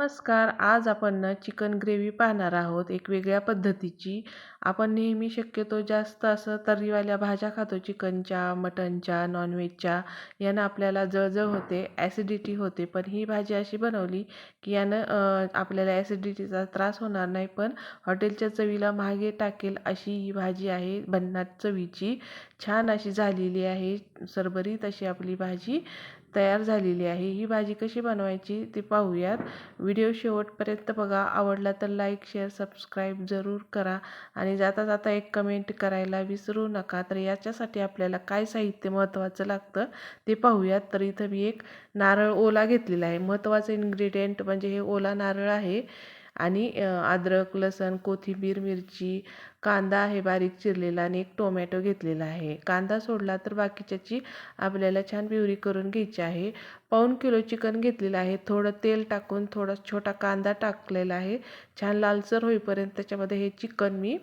नमस्कार. आज आपण ना चिकन ग्रेव्ही पाहणार आहोत. एक वेगळ्या पद्धतीची. आपण नेहमी शक्यतो जास्त असं तर्रीवाल्या भाज्या खातो. चिकनच्या मटनच्या नॉनव्हेजच्या यानं आपल्याला जळजळ होते ॲसिडिटी होते. पण ही भाजी अशी बनवली की यानं आपल्याला ॲसिडिटीचा त्रास होणार नाही. पण हॉटेलच्या चवीला मागे टाकेल अशी ही भाजी आहे भन्नाट चवीची. छान अशी झालेली आहे. सरबरीत अशी आपली भाजी. तयार झालेली आहे. ही भाजी कशी बनवायची ते पाहूयात. व्हिडिओ शेवटपर्यंत बघा. आवडला तर लाईक शेअर सबस्क्राईब जरूर करा आणि जाता जाता एक कमेंट करायला विसरू नका. तर याच्यासाठी आपल्याला काय साहित्य महत्त्वाचं लागतं ते पाहूयात. तर इथं मी एक नारळ ओला घेतलेला आहे. महत्त्वाचं इन्ग्रेडियंट म्हणजे हे ओला नारळ आहे. आणि अद्रक लसण कोथिंबीर मिरची कांदा आहे बारीक चिरलेला आणि एक टोमॅटो घेतलेला आहे. कांदा सोडला तर बाकीच्याची आपल्याला छान प्युरी करून घ्यायची आहे. पाऊण किलो चिकन घेतलेलं आहे. थोडं तेल टाकून थोडा छोटा कांदा टाकलेला आहे. छान लालसर होईपर्यंत त्याच्यामध्ये हे चिकन मी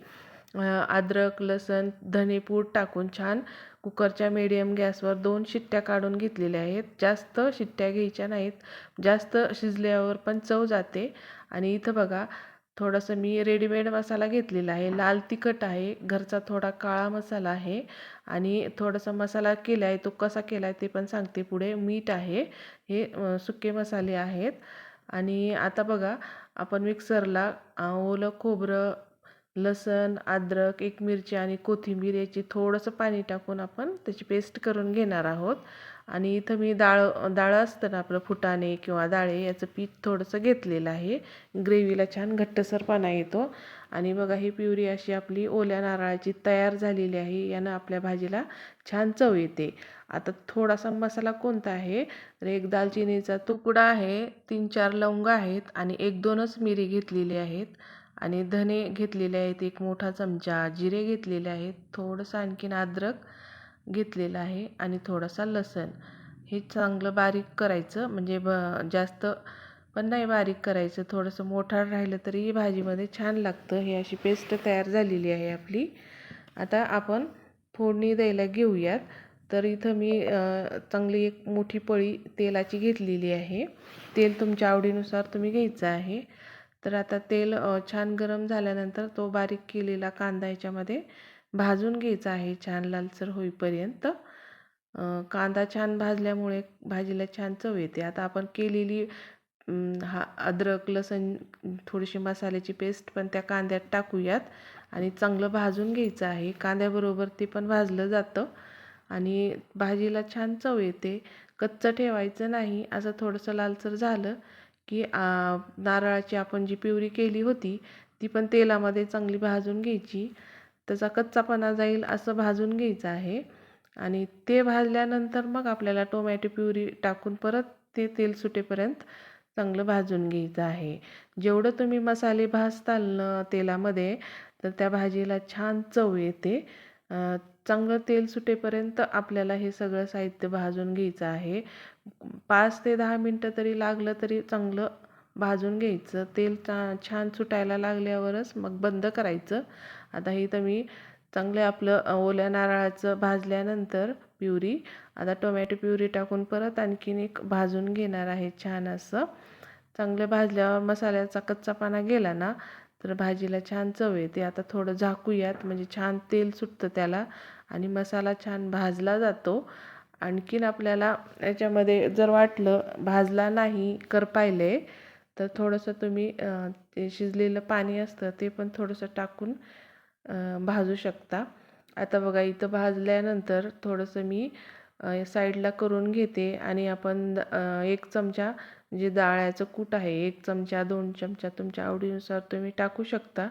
अद्रक लसण धनेपूड टाकून छान कुकरच्या मीडियम गॅसवर दोन शिट्ट्या काढून घेतलेल्या आहेत. जास्त शिट्ट्या घ्यायच्या नाहीत. जास्त शिजल्यावर पण चव जाते. आणि इथं बघा थोडंसं मी रेडीमेड मसाला घेतलेला आहे. लाल तिखट आहे. घरचा थोडा काळा मसाला आहे. आणि थोडासा मसाला केला आहे तो कसा केला आहे ते पण सांगते पुढे. मीठ आहे. हे सुके मसाले आहेत. आणि आता बघा आपण मिक्सरला ओलं खोबरं लसण अद्रक एक मिरची आणि कोथिंबीर याची थोडंसं पाणी टाकून आपण त्याची पेस्ट करून घेणार आहोत. आणि इथं मी डाळ डाळ असतं ना आपलं फुटाणे किंवा डाळे याचं पीठ थोडंसं घेतलेलं आहे. ग्रेव्हीला छान घट्टसरपणा येतो. आणि बघा ही प्युरी अशी आपली ओल्या नारळाची तयार झालेली आहे. यानं आपल्या भाजीला छान चव येते. आता थोडासा मसाला कोणता आहे? तर एक दालचिनीचा तुकडा आहे तीन चार लवंग आहेत आणि एक दोनच मिरी घेतलेली आहेत. आणि धने घेतलेले आहेत एक मोठा चमचा जिरे घेतलेले आहेत थोडंसं आणखीन अद्रक घेतलेलं आहे आणि थोडासा लसण. हे चांगलं बारीक करायचं म्हणजे ब जास्त पण नाही बारीक करायचं थोडंसं मोठार राहिलं तरी भाजीमध्ये छान लागतं. ही अशी पेस्ट तयार झालेली आहे आपली. आता आपण फोडणी द्यायला घेऊयात. तर इथं मी चांगली एक मोठी पळी तेलाची घेतलेली आहे. तेल तुमच्या आवडीनुसार तुम्ही घ्यायचं आहे. तर आता तेल छान गरम झाल्यानंतर तो बारीक केलेला कांदा याच्यामध्ये भाजून घ्यायचा आहे. छान लालसर होईपर्यंत. कांदा छान भाजल्यामुळे भाजीला छान चव येते. आता आपण केलेली हा अद्रक लसण थोडीशी मसाल्याची पेस्ट पण त्या कांद्यात टाकूयात आणि चांगलं भाजून घ्यायचं आहे. कांद्याबरोबर ते पण भाजलं जातं आणि भाजीला छान चव येते. कच्चं ठेवायचं नाही. असं थोडंसं लालसर झालं की नारळाची आपण जी प्युरी केली होती ती पण तेलामध्ये चांगली भाजून घ्यायची. त्याचा कच्चापणा जाईल असं भाजून घ्यायचं आहे. आणि ते भाजल्यानंतर मग आपल्याला टोमॅटो प्युरी टाकून परत ते तेल सुटेपर्यंत चांगलं भाजून घ्यायचं आहे. जेवढं तुम्ही मसाले भाजताल ना तेलामध्ये तर त्या भाजीला छान चव येते. चांगलं तेल सुटेपर्यंत आपल्याला हे सगळं साहित्य भाजून घ्यायचं आहे. पाच ते दहा मिनटं तरी लागलं तरी चांगलं भाजून घ्यायचं. तेल छान सुटायला लागल्यावरच मग बंद करायचं. आता हे तर मी चांगलं आपलं ओल्या नारळाचं भाजल्यानंतर प्युरी आता टोमॅटो प्युरी टाकून परत आणखीन एक भाजून घेणार आहे छान असं. चांगलं भाजल्यावर मसाल्याचा कच्चापणा गेला ना तर भाजीला छान चव येते. आता थोडं झाकूयात. म्हणजे छान तेल सुटतं त्याला. आणि मसाला छान भाजला जातो. आणखीन आपल्याला याच्यामध्ये जर वाटलं भाजला नाही करपायले तर थोडंसं तुम्ही ते शिजलेलं पाणी असतं ते पण थोडंसं टाकून भाजू शकता. आता बघा इथं भाजल्यानंतर थोडंसं मी साईडला करून घेते. आणि आपण एक चमचा जे डाळ्याचं कूट आहे एक चमचा दोन चमचा तुमच्या आवडीनुसार तुम्ही टाकू शकता.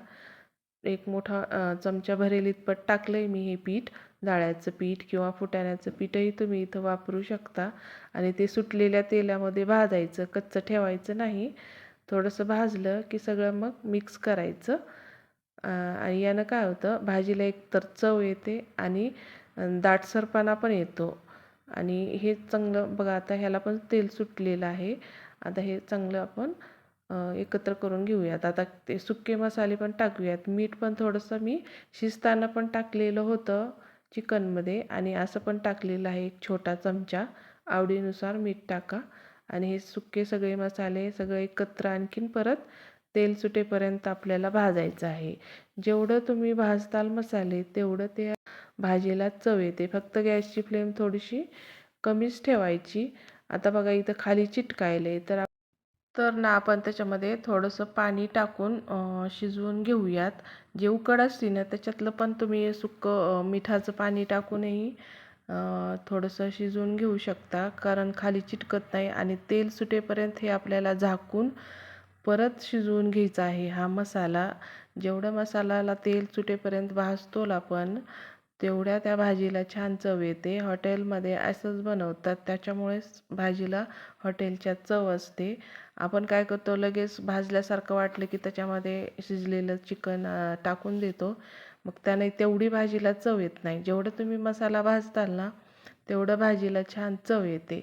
एक मोठा चमचा भरेल इतपत टाकलं आहे मी हे पीठ. डाळ्याचं पीठ किंवा फुटाण्याचं पीठही तुम्ही इथं वापरू शकता. आणि ते सुटलेल्या तेलामध्ये भाजायचं कच्चं ठेवायचं नाही. थोडंसं भाजलं की सगळं मग मिक्स करायचं. आणि यानं काय होतं भाजीला एक तर चव येते आणि दाटसरपणा पण येतो. आणि हे चांगलं बघा आता ह्याला पण तेल सुटलेलं आहे. आता हे चांगलं आपण एकत्र करून घेऊयात. आता ते सुके मसाले पण टाकूयात. मीठ पण थोडंसं मी शिजताना पण टाकलेलं होतं चिकनमध्ये आणि असं पण टाकलेलं आहे एक छोटा चमचा. आवडीनुसार मीठ टाका आणि हे सुके सगळे मसाले सगळे एकत्र आणखीन परत तेल सुटेपर्यंत आपल्याला भाजायचं आहे. जेवढं तुम्ही भाजताल मसाले तेवढं ते भाजीला चव येते. फक्त गॅसची फ्लेम थोडीशी कमीच ठेवायची. आता बघा इथं खाली चिटकायले. तर तर ना आपण त्याच्यामध्ये थोडंसं पाणी टाकून शिजवून घेऊयात. जे उकड असते ना त्याच्यातलं पण तुम्ही सुकं मिठाचं पाणी टाकूनही थोडंसं शिजवून घेऊ शकता. कारण खाली चिटकत नाही आणि तेल सुटेपर्यंत हे आपल्याला झाकून परत शिजवून घ्यायचा आहे हा मसाला. जेवढं मसाल्याला तेल सुटेपर्यंत भाजतो आपण तेवढ्या त्या भाजीला छान चव येते. हॉटेलमध्ये असंच बनवतात. त्याच्यामुळेच भाजीला हॉटेलच्या चव असते. आपण काय करतो लगेच भाजल्यासारखं वाटलं की त्याच्यामध्ये शिजलेलं चिकन टाकून देतो. मग त्याने तेवढी भाजीला चव येत नाही. जेवढं तुम्ही मसाला भाजताल ना तेवढं भाजीला छान चव येते.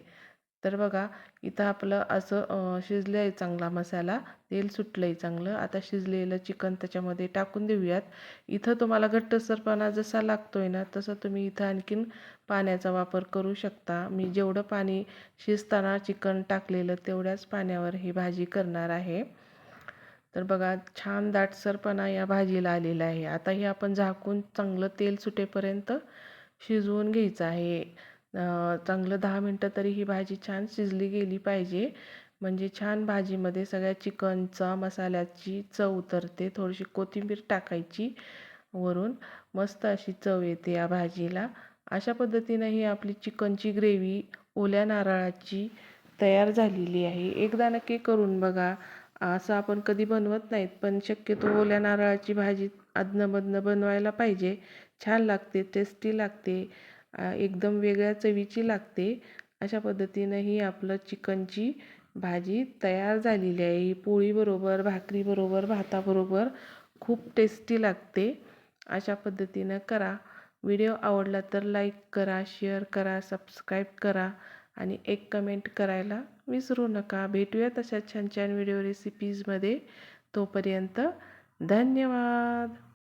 तर बघा इथं आपलं असं शिजलं आहे चांगला मसाला. तेल सुटलं आहे चांगलं. आता शिजलेलं चिकन त्याच्यामध्ये टाकून देऊयात. इथं तुम्हाला घट्टसरपणा जसा लागतो आहे ना तसं तुम्ही इथं आणखीन पाण्याचा वापर करू शकता. मी जेवढं पाणी शिजताना चिकन टाकलेलं तेवढ्याच पाण्यावर ही भाजी करणार आहे. तर बघा छान दाटसरपणा या भाजीला आलेला आहे. आता हे आपण झाकून चांगलं तेल सुटेपर्यंत शिजवून घ्यायचं आहे. चांगलं दहा मिनटं तरी ही भाजी छान शिजली गेली पाहिजे. म्हणजे छान भाजीमध्ये सगळ्या चिकनचा मसाल्याची चव उतरते थोडीशी कोथिंबीर टाकायची वरून. मस्त अशी चव येते या भाजीला. अशा पद्धतीनं ही आपली चिकनची ग्रेव्ही ओल्या नारळाची तयार झालेली आहे. एकदा नक्की करून बघा. असं आपण कधी बनवत नाहीत पण शक्यतो ओल्या नारळाची भाजी अधनंमधनं बनवायला पाहिजे. छान लागते टेस्टी लागते. एकदम वेगळ्या चवीची लागते. अशा पद्धतीनं ही आपलं चिकनची भाजी तयार झालेली आहे. ही पोळीबरोबर भाकरीबरोबर भाताबरोबर खूप टेस्टी लागते. अशा पद्धतीनं करा. व्हिडिओ आवडला तर लाईक करा शेअर करा सबस्क्राईब करा आणि एक कमेंट करायला विसरू नका. भेटूया तशा छान छान व्हिडिओ रेसिपीजमध्ये तोपर्यंत धन्यवाद!